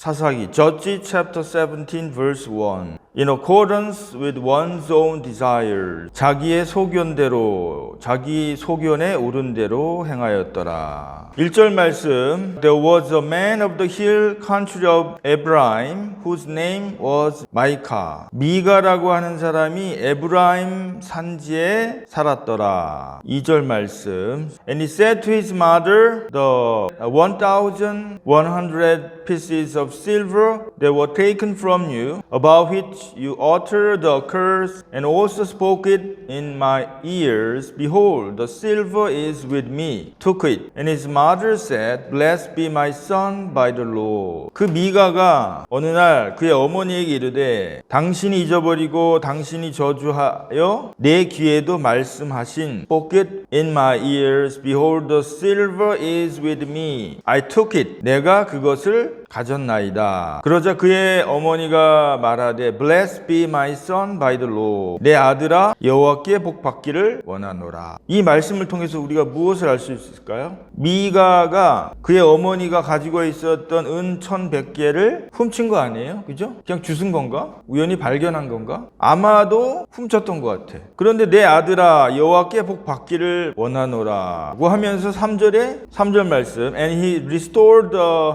사사기 Judges chapter 17 verse 1 In accordance with one's own desire 자기의 소견대로 자기 소견에 오른 대로 행하였더라 1절 말씀 There was a man of the hill country of Ephraim whose name was Micah 미가라고 하는 사람이 에브라임 산지에 살았더라 2절 말씀 And he said to his mother the 1100 pieces of silver that were taken from you about which you uttered the curse and also spoke it in my ears behold the silver is with me took it and his mother said blessed be my son by the Lord 그 미가가 어느 날 그의 어머니에게 이르되 당신이 잊어버리고 당신이 저주하여 내 귀에도 말씀하신 spoke it in my ears behold the silver is with me I took it 내가 그것을 가졌나이다. 그러자 그의 어머니가 말하되 Blessed be my son by the Lord. 내 아들아 여호와께 복 받기를 원하노라. 이 말씀을 통해서 우리가 무엇을 알 수 있을까요? 미가가 그의 어머니가 가지고 있었던 은 천백 개를 훔친 거 아니에요? 그죠? 그냥 주순 건가? 우연히 발견한 건가? 아마도 훔쳤던 것 같아. 그런데 내 아들아 여호와께 복 받기를 원하노라고 하면서 3절에 3절 말씀 and he restored the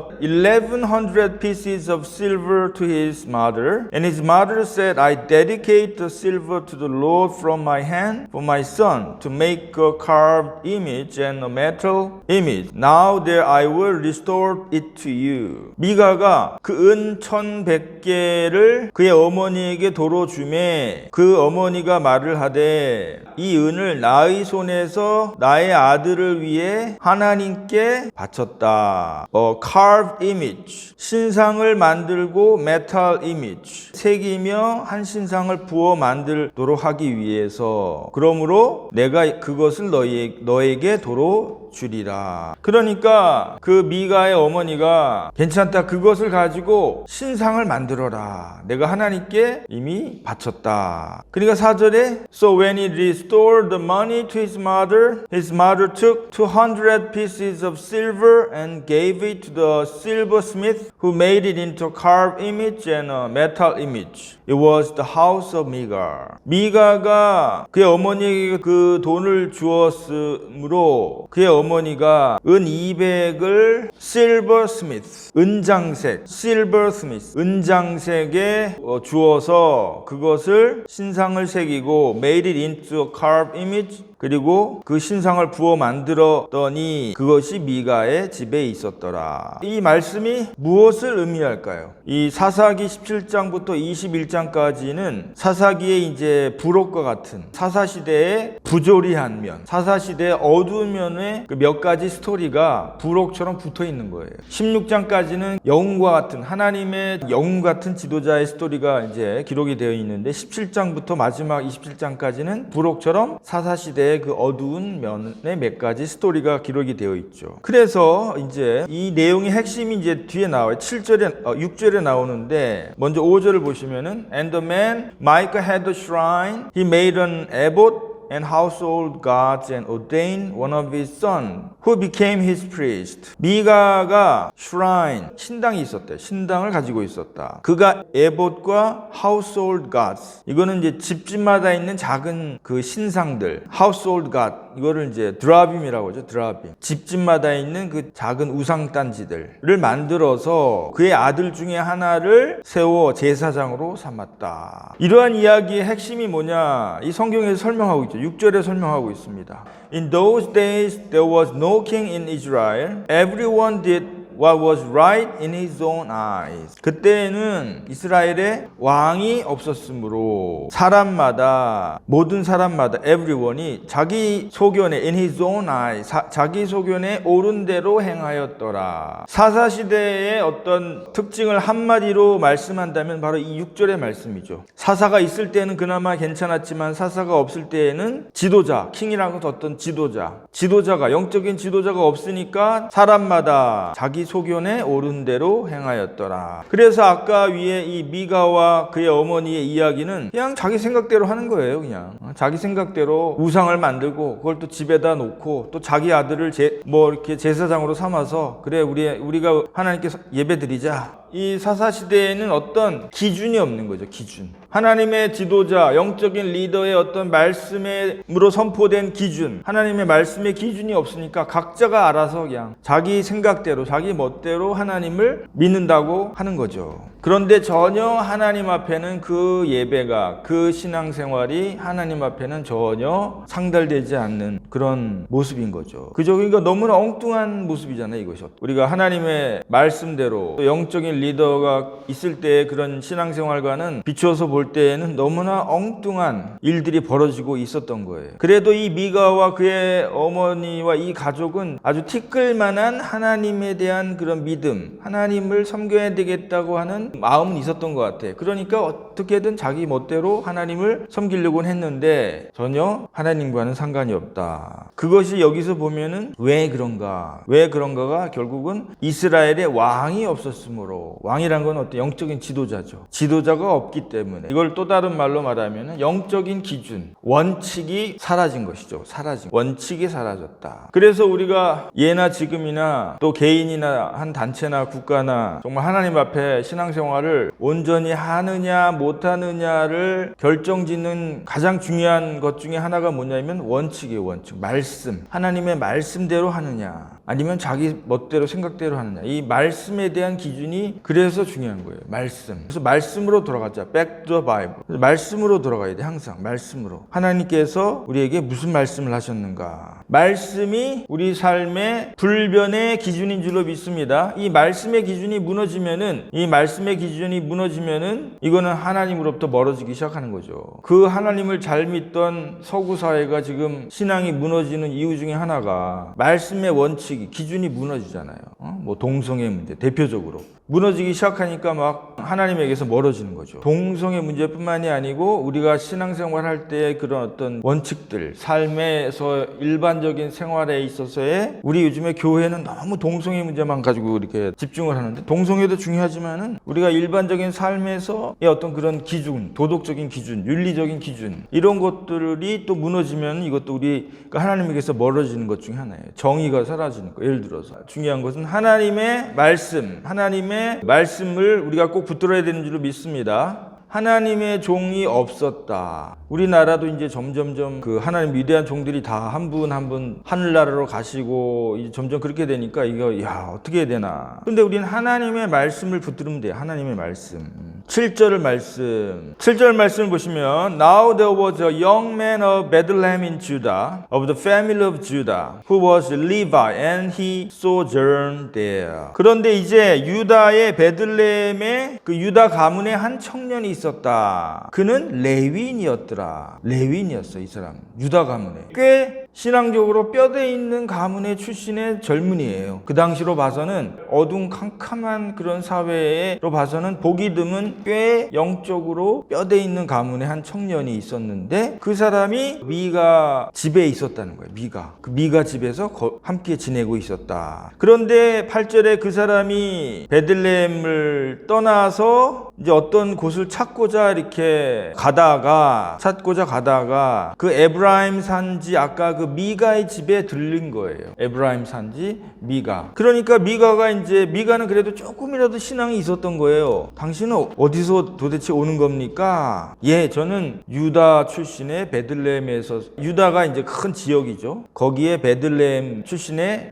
1100 pieces of silver to his mother and his mother said I dedicate the silver to the Lord from my hand for my son to make a carved image and a metal image now there I will restore it to you 미가가 그은 천백 개를 그의 어머니에게 도로 주매 그 어머니가 말을 하되 이 은을 나의 손에서 나의 아들을 위해 하나님께 바쳤다. 어, carved image 신상을 만들고 metal image 새기며 한 신상을 부어 만들도록 하기 위해서 그러므로 내가 그것을 너희, 너에게 도로 주리라. 그러니까 그 미가의 어머니가 괜찮다. 그것을 가지고 신상을 만들어라. 내가 하나님께 이미 바쳤다. 그러니까 4절에 So when he restored the money to his mother, his mother took 200 pieces of silver and gave it to the silversmith who made it into a carved image and a metal image. It was the house of 미가. 미가가 그의 어머니에게 그 돈을 주었으므로 그의 어머니가 은 200을 silversmith, 은장색, silversmith, 은장색에 어, 주어서 그것을 신상을 새기고 made it into a carved image 그리고 그 신상을 부어 만들었더니 그것이 미가의 집에 있었더라. 이 말씀이 무엇을 의미할까요? 이 사사기 17장부터 21장까지는 사사기의 이제 부록과 같은 사사시대의 부조리한 면, 사사시대의 어두운 면에 그몇 가지 스토리가 부록처럼 붙어 있는 거예요. 16장까지는 영웅과 같은 하나님의 영웅 같은 지도자의 스토리가 이제 기록이 되어 있는데 17장부터 마지막 27장까지는 부록처럼 사사시대 의 그 어두운 면의 몇 가지 스토리가 기록이 되어 있죠. 그래서 이제 이 내용의 핵심이 이제 뒤에 나와요. 7절에, 어, 6절에 나오는데 먼저 5절을 보시면은 And the man Micah had a shrine. He made an abbot and household gods and ordained one of his sons who became his priest. 미가가 shrine 신당이 있었대. 신당을 가지고 있었다. 그가 에봇과 household gods 이거는 이제 집집마다 있는 작은 그 신상들 household god 이거를 이제 드라빔이라고 하죠. 드라빔. 집집마다 있는 그 작은 우상 단지들을 만들어서 그의 아들 중에 하나를 세워 제사장으로 삼았다. 이러한 이야기의 핵심이 뭐냐? 이 성경에서 설명하고 있죠. 6절에 설명하고 있습니다. In those days there was no king in Israel. Everyone did what was right in his own eyes. 그때에는 이스라엘에 왕이 없었으므로 사람마다 모든 사람마다 everyone이 자기 소견에 in his own eyes 사- 자기 소견에 옳은 대로 행하였더라. 사사 시대의 어떤 특징을 한마디로 말씀한다면 바로 이 6절의 말씀이죠. 사사가 있을 때는 그나마 괜찮았지만 사사가 없을 때에는 지도자, 킹이라는 것은 어떤 지도자, 지도자가 영적인 지도자가 없으니까 사람마다 자기 소견에 옳은 대로 행하였더라. 그래서 아까 위에 이 미가와 그의 어머니의 이야기는 그냥 자기 생각대로 하는 거예요, 그냥. 어, 자기 생각대로 우상을 만들고 그걸 또 집에다 놓고 또 자기 아들을 제, 뭐 이렇게 제사장으로 삼아서 그래 우리 우리가 하나님께 예배 드리자. 이 사사 시대에는 어떤 기준이 없는 거죠. 기준. 하나님의 지도자, 영적인 리더의 어떤 말씀으로 선포된 기준, 하나님의 말씀의 기준이 없으니까 각자가 알아서 그냥 자기 생각대로, 자기 멋대로 하나님을 믿는다고 하는 거죠. 그런데 전혀 하나님 앞에는 그 예배가, 그 신앙생활이 하나님 앞에는 전혀 상달되지 않는 그런 모습인 거죠. 그죠? 그러니까 너무나 엉뚱한 모습이잖아요, 이것이. 우리가 하나님의 말씀대로 또 영적인 리더가 있을 때 그런 신앙생활과는 비추어서 볼 때에는 너무나 엉뚱한 일들이 벌어지고 있었던 거예요. 그래도 이 미가와 그의 어머니와 이 가족은 아주 티끌만한 하나님에 대한 그런 믿음, 하나님을 섬겨야 되겠다고 하는 마음은 있었던 것 같아요. 그러니까 어떻게든 자기 멋대로 하나님을 섬기려고는 했는데 전혀 하나님과는 상관이 없다. 그것이 여기서 보면은 왜 그런가? 왜 그런가가 결국은 이스라엘의 왕이 없었으므로 왕이란 건 어떤 영적인 지도자죠. 지도자가 없기 때문에 이걸 또 다른 말로 말하면 영적인 기준, 원칙이 사라진 것이죠. 사라진 원칙이 사라졌다. 그래서 우리가 예나 지금이나 또 개인이나 한 단체나 국가나 정말 하나님 앞에 신앙생활을 온전히 하느냐 못하느냐를 결정짓는 가장 중요한 것 중에 하나가 뭐냐면 원칙이에요. 원칙, 말씀. 하나님의 말씀대로 하느냐 아니면 자기 멋대로 생각대로 하느냐 이 말씀에 대한 기준이 그래서 중요한 거예요. 말씀. 그래서 말씀으로 돌아가자. Back to the Bible. 그래서 말씀으로 돌아가야 돼. 항상 말씀으로. 하나님께서 우리에게 무슨 말씀을 하셨는가? 말씀이 우리 삶의 불변의 기준인 줄로 믿습니다. 이 말씀의 기준이 무너지면은 이 말씀의 기준이 무너지면은 이거는 하나님으로부터 멀어지기 시작하는 거죠. 그 하나님을 잘 믿던 서구 사회가 지금 신앙이 무너지는 이유 중에 하나가 말씀의 원칙 이 기준이 무너지잖아요. 어? 뭐 동성애 문제 대표적으로 무너지기 시작하니까 막 하나님에게서 멀어지는 거죠. 동성애 문제뿐만이 아니고 우리가 신앙생활 할 때 그런 어떤 원칙들, 삶에서 일반적인 생활에 있어서의 우리 요즘에 교회는 너무 동성애 문제만 가지고 이렇게 집중을 하는데 동성애도 중요하지만은 우리가 일반적인 삶에서의 어떤 그런 기준, 도덕적인 기준, 윤리적인 기준 이런 것들이 또 무너지면 이것도 우리가 하나님에게서 멀어지는 것 중에 하나예요. 정의가 사라지는 거. 예를 들어서 중요한 것은 하나님의 말씀, 하나님의 말씀을 우리가 꼭 붙들어야 되는 줄로 믿습니다. 하나님의 종이 없었다. 우리나라도 이제 점점점 그 하나님 위대한 종들이 다 한 분 한 분 하늘나라로 가시고 이제 점점 그렇게 되니까 이거 야 어떻게 해야 되나. 근데 우리는 하나님의 말씀을 붙들으면 돼요. 하나님의 말씀. 7절 말씀. 7절 말씀을 보시면 Now there was a young man of Bethlehem in Judah of the family of Judah who was Levi and he sojourned there. 그런데 이제 유다의 베들레헴에 그 유다 가문에 한 청년이 있었다. 그는 레위인이었더라. 레위인이었어 이 사람. 유다 가문에. 꽤 신앙적으로 뼈대 있는 가문의 출신의 젊은이에요. 그 당시로 봐서는 어두운 캄캄한 그런 사회로 봐서는 보기 드문 꽤 영적으로 뼈대 있는 가문의 한 청년이 있었는데 그 사람이 미가 집에 있었다는 거예요. 미가. 그 미가 집에서 거- 함께 지내고 있었다. 그런데 8절에 그 사람이 베들레헴을 떠나서 이제 어떤 곳을 찾고자 이렇게 가다가 찾고자 가다가 그 에브라임 산지 아까 그 미가의 집에 들린 거예요. 에브라임 산지 미가. 그러니까 미가가 이제 미가는 그래도 조금이라도 신앙이 있었던 거예요. 당신은 어디서 도대체 오는 겁니까? 예, 저는 유다 출신의 베들레헴에서 유다가 이제 큰 지역이죠. 거기에 베들레헴 출신의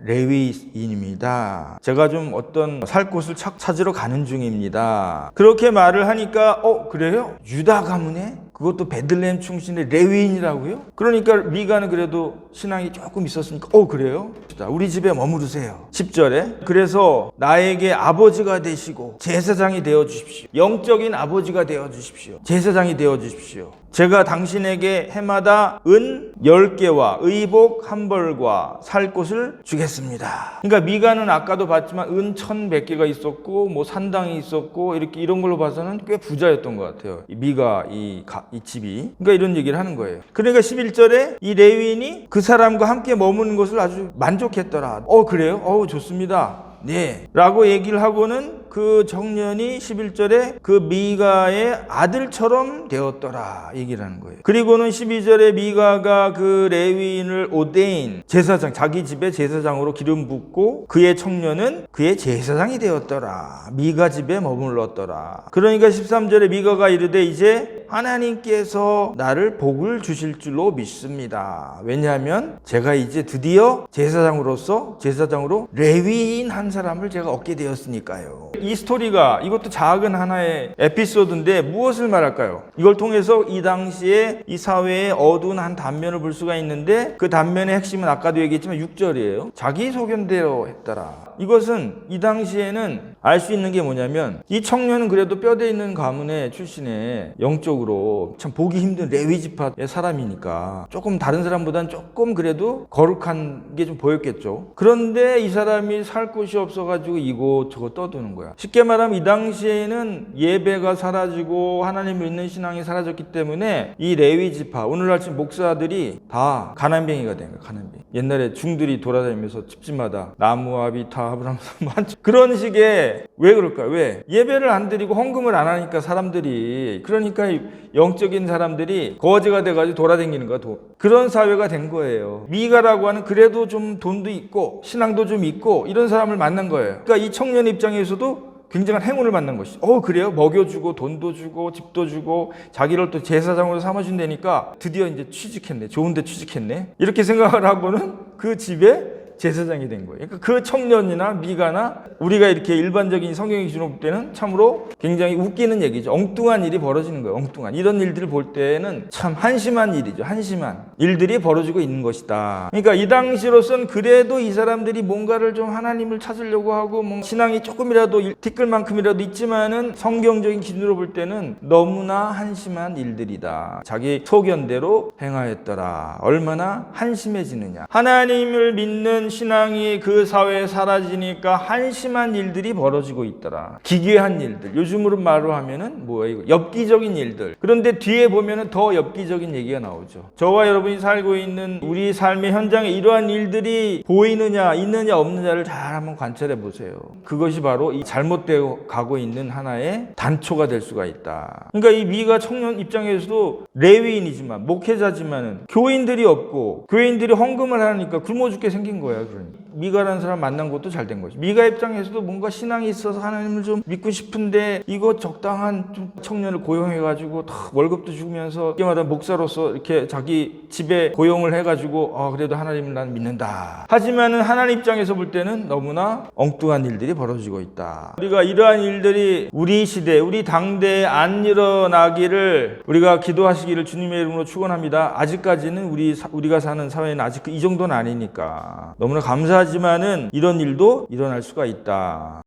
레위인입니다. 제가 좀 어떤 살 곳을 찾- 찾으러 가는 중입니다. 그렇게 말을 하니까 어 그래요? 유다 가문에 그것도 베들레헴 출신의 레위인이라고요? 그러니까 미가는 그래도 신앙이 조금 있었으니까 어 그래요? 자, 우리 집에 머무르세요. 10절에 그래서 나에게 아버지가 되시고 제사장이 되어 주십시오. 영적인 아버지가 되어 주십시오. 제사장이 되어 주십시오. 제가 당신에게 해마다 은 10개와 의복 한 벌과 살 곳을 주겠습니다. 그러니까 미가는 아까도 봤지만 은 1100개가 있었고 뭐 산당이 있었고 이렇게 이런 걸로 봐서는 꽤 부자였던 것 같아요. 이 미가 이, 가- 이 집이. 그러니까 이런 얘기를 하는 거예요. 그러니까 11절에 이 레위인이 그 사람과 함께 머무는 것을 아주 만족했더라. 어 그래요? 어 좋습니다. 네. 라고 얘기를 하고는 그 청년이 11절에 그 미가의 아들처럼 되었더라 얘기를 하는 거예요. 그리고는 12절에 미가가 그 레위인을 오데인 제사장 자기 집에 제사장으로 기름 붓고 그의 청년은 그의 제사장이 되었더라. 미가 집에 머물렀더라. 그러니까 13절에 미가가 이르되 이제 하나님께서 나를 복을 주실 줄로 믿습니다. 왜냐하면 제가 이제 드디어 제사장으로서 제사장으로 레위인 한 사람을 제가 얻게 되었으니까요. 이 스토리가 이것도 작은 하나의 에피소드인데 무엇을 말할까요? 이걸 통해서 이 당시에 이 사회의 어두운 한 단면을 볼 수가 있는데 그 단면의 핵심은 아까도 얘기했지만 6절이에요. 자기 소견대로 했더라. 이것은 이 당시에는 알 수 있는 게 뭐냐면 이 청년은 그래도 뼈대 있는 가문의 출신에 영적으로 참 보기 힘든 레위 지파의 사람이니까 조금 다른 사람보다는 조금 그래도 거룩한 게 좀 보였겠죠. 그런데 이 사람이 살 곳이 없어가지고 이곳 저곳 떠드는 거야. 쉽게 말하면 이 당시에는 예배가 사라지고 하나님 믿는 신앙이 사라졌기 때문에 이 레위 지파 오늘날 지금 목사들이 다 가난뱅이가 된 거야. 가난뱅이. 옛날에 중들이 돌아다니면서 집집마다 나무아비 타브라함 많죠. 그런 식의 왜 그럴까요? 왜 예배를 안 드리고 헌금을 안 하니까 사람들이 그러니까 이 영적인 사람들이 거지가 돼가지고 돌아다니는 거야. 도. 그런 사회가 된 거예요. 미가라고 하는 그래도 좀 돈도 있고 신앙도 좀 있고 이런 사람을 만난 거예요. 그러니까 이 청년 입장에서도 굉장한 행운을 만난 것이죠. 어, 그래요? 먹여주고, 돈도 주고, 집도 주고, 자기를 또 제사장으로 삼아준다니까 드디어 이제 취직했네. 좋은데 취직했네. 이렇게 생각을 하고는 그 집에 제사장이 된 거예요. 그러니까 그 청년이나 미가나 우리가 이렇게 일반적인 성경의 기준으로 볼 때는 참으로 굉장히 웃기는 얘기죠. 엉뚱한 일이 벌어지는 거예요. 엉뚱한. 이런 일들을 볼 때는 참 한심한 일이죠. 한심한 일들이 벌어지고 있는 것이다. 그러니까 이 당시로선 그래도 이 사람들이 뭔가를 좀 하나님을 찾으려고 하고 뭐 신앙이 조금이라도 일- 티끌만큼이라도 있지만은 성경적인 기준으로 볼 때는 너무나 한심한 일들이다. 자기 소견대로 행하였더라. 얼마나 한심해지느냐. 하나님을 믿는 신앙이 그 사회에 사라지니까 한심한 일들이 벌어지고 있더라. 기괴한 일들. 요즘으로 말로 하면은 뭐예요? 이거? 엽기적인 일들. 그런데 뒤에 보면은 더 엽기적인 얘기가 나오죠. 저와 여러분이 살고 있는 우리 삶의 현장에 이러한 일들이 보이느냐, 있느냐, 없느냐를 잘 한번 관찰해 보세요. 그것이 바로 이 잘못되어 가고 있는 하나의 단초가 될 수가 있다. 그러니까 이 미가 청년 입장에서도 레위인이지만 목회자지만은 교인들이 없고 교인들이 헌금을 하니까 굶어 죽게 생긴. 그 러니 미가라는 사람 만난 것도 잘 된 거지. 미가 입장에서도 뭔가 신앙이 있어서 하나님을 좀 믿고 싶은데 이거 적당한 좀 청년을 고용해가지고 다 월급도 주면서 때마다 목사로서 이렇게 자기 집에 고용을 해가지고 아 그래도 하나님을 난 믿는다. 하지만은 하나님 입장에서 볼 때는 너무나 엉뚱한 일들이 벌어지고 있다. 우리가 이러한 일들이 우리 시대, 우리 당대에 안 일어나기를 우리가 기도하시기를 주님의 이름으로 축원합니다. 아직까지는 우리 사- 우리가 사는 사회는 아직 이 정도는 아니니까 너무나 감사 하지만은 이런 일도 일어날 수가 있다.